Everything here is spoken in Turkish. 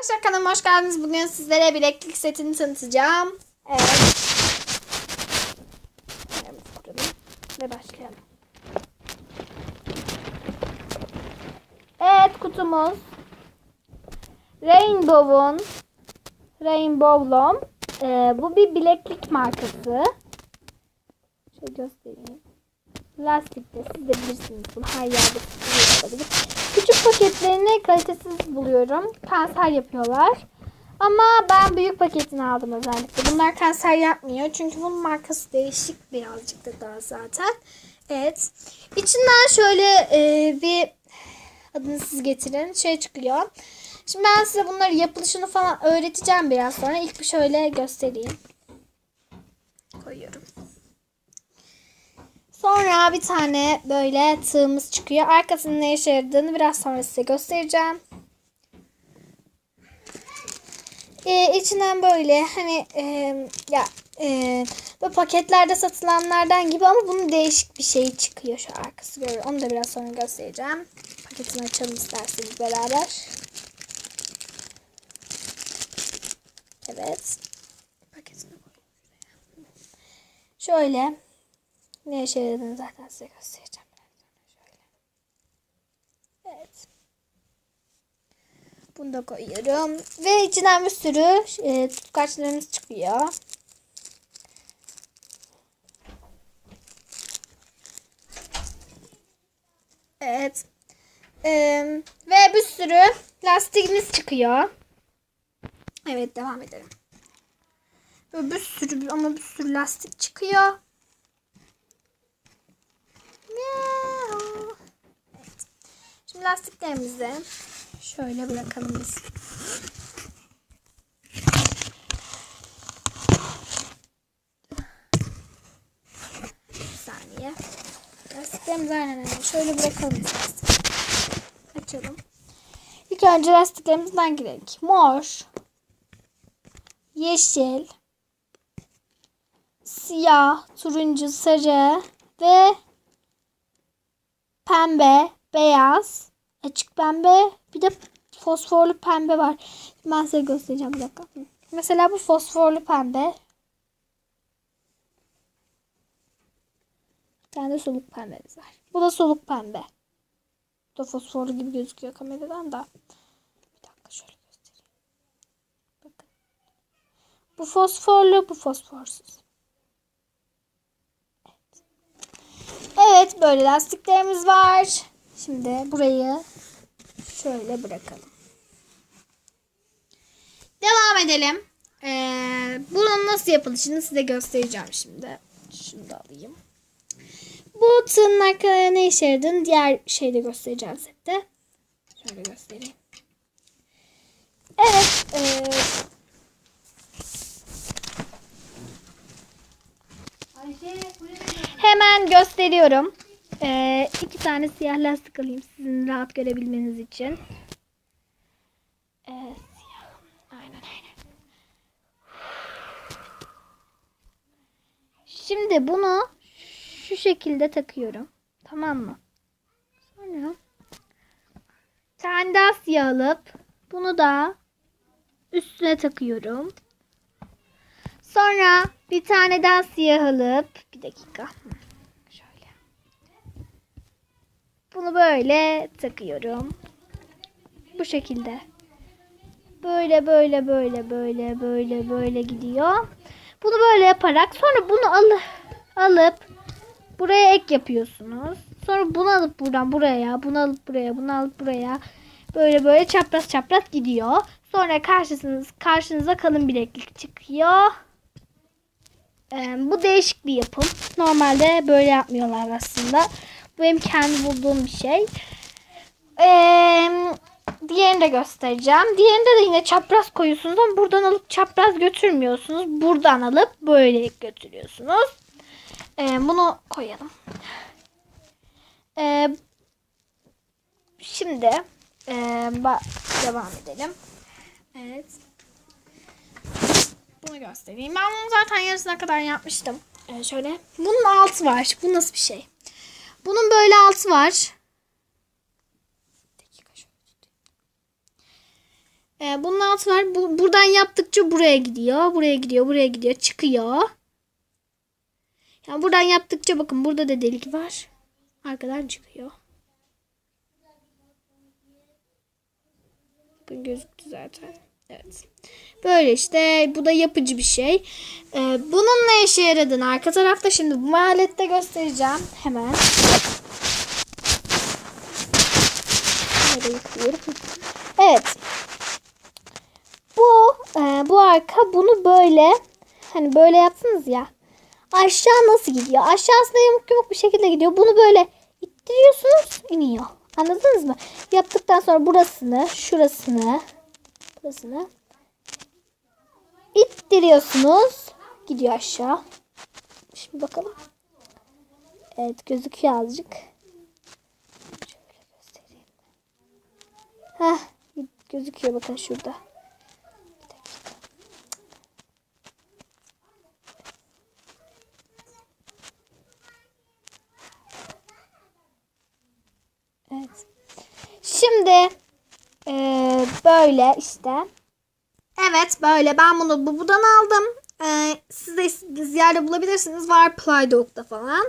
Arkadaşlar kanalıma hoş geldiniz. Bugün sizlere bileklik setini tanıtacağım. Evet. Ve başlayalım. Evet kutumuz. Rainbow'un Rainbow Lom. Ee, bu bir bileklik markası. Şöyle göstereyim. Lastikte siz de bilirsiniz bunu her yerde olabilir. Küçük paketlerini kalitesiz buluyorum. Kanser yapıyorlar. Ama ben büyük paketini aldım özellikle. Bunlar kanser yapmıyor. Çünkü bunun markası değişik birazcık da daha zaten. Evet. İçinden şöyle e, bir adını siz getirin. Şey çıkıyor. Şimdi ben size bunları yapılışını falan öğreteceğim biraz sonra. İlk bir şöyle göstereyim. Koyuyorum. Sonra bir tane böyle tığımız çıkıyor. Arkasının ne işe yaradığını biraz sonra size göstereceğim. Ee, içinden böyle hani e, ya e, bu paketlerde satılanlardan gibi ama bunun değişik bir şey çıkıyor şu arkası böyle. Onu da biraz sonra göstereceğim. Paketini açalım isterseniz beraber. Evet. Paketini koyayım. Şöyle ne işe yaradığını zaten size göstereceğim. Şöyle. Evet. Bunu da koyuyorum. Ve içinden bir sürü e, tutkaçlarımız çıkıyor. Evet. Ee, ve bir sürü lastiğimiz çıkıyor. Evet devam edelim. Böyle bir sürü ama bir sürü lastik çıkıyor. Evet. Şimdi lastiklerimizi şöyle bırakalım biz. Bir saniye. Lastiklerimizi aynen aynen. Şöyle bırakalım lastik. Açalım. İlk önce lastiklerimizden girelim. Mor, yeşil, siyah, turuncu, sarı ve pembe, beyaz, açık pembe, bir de fosforlu pembe var. Ben size göstereceğim bir dakika. Mesela bu fosforlu pembe. Bir tane de soluk pembemiz var. Bu da soluk pembe. Bu da fosforlu gibi gözüküyor kameradan da. Bir dakika şöyle göstereyim. Bakın. Bu fosforlu, bu fosforsuz. Evet böyle lastiklerimiz var. Şimdi burayı şöyle bırakalım. Devam edelim. Ee, bunun nasıl yapılışını size göstereceğim şimdi. Şunu da alayım. Bu tığın arkaya ne işe yaradığını diğer şeyde göstereceğim sette. Şöyle göstereyim. Evet. E, Hemen gösteriyorum. Ee, iki tane siyah lastik alayım sizin rahat görebilmeniz için. Ee, siyah. Aynen aynen. Şimdi bunu şu şekilde takıyorum. Tamam mı? Sonra tane daha siyah alıp bunu da üstüne takıyorum. Sonra bir tane daha siyah alıp bir dakika. Şöyle. Bunu böyle takıyorum. Bu şekilde. Böyle böyle böyle böyle böyle böyle gidiyor. Bunu böyle yaparak sonra bunu alıp alıp buraya ek yapıyorsunuz. Sonra bunu alıp buradan buraya, bunu alıp buraya, bunu alıp buraya. Böyle böyle çapraz çapraz gidiyor. Sonra karşısınız karşınıza kalın bileklik çıkıyor. Ee, bu değişik bir yapım. Normalde böyle yapmıyorlar aslında. Benim kendi bulduğum bir şey. Ee, diğerini de göstereceğim. Diğerinde de yine çapraz koyuyorsunuz ama buradan alıp çapraz götürmüyorsunuz. Buradan alıp böyle götürüyorsunuz. Ee, bunu koyalım. Ee, şimdi e, devam edelim. Evet. Bunu göstereyim. Ben bunu zaten yarısına kadar yapmıştım. Ee, şöyle. Bunun altı var. Bu nasıl bir şey? Bunun böyle altı var. Ee, bunun altı var. Bu, buradan yaptıkça buraya gidiyor. Buraya gidiyor. Buraya gidiyor. Çıkıyor. Yani buradan yaptıkça bakın burada da delik var. Arkadan çıkıyor. Bakın gözüktü zaten. Evet. Böyle işte bu da yapıcı bir şey. Ee, bunun ne işe yaradığını arka tarafta şimdi bu alette göstereceğim. Hemen. Evet. Bu e, bu arka bunu böyle hani böyle yaptınız ya. Aşağı nasıl gidiyor? Aşağısında yamuk yumuk bir şekilde gidiyor. Bunu böyle ittiriyorsunuz iniyor. Anladınız mı? Yaptıktan sonra burasını, şurasını, burasını ittiriyorsunuz. Gidiyor aşağı. Şimdi bakalım. Evet gözüküyor azıcık. Şöyle göstereyim. Heh, gözüküyor bakın şurada. Evet. Şimdi eee, böyle işte. Evet böyle ben bunu Bubu'dan aldım. Ee, siz de istediğiniz yerde bulabilirsiniz. Var Playdog'da falan.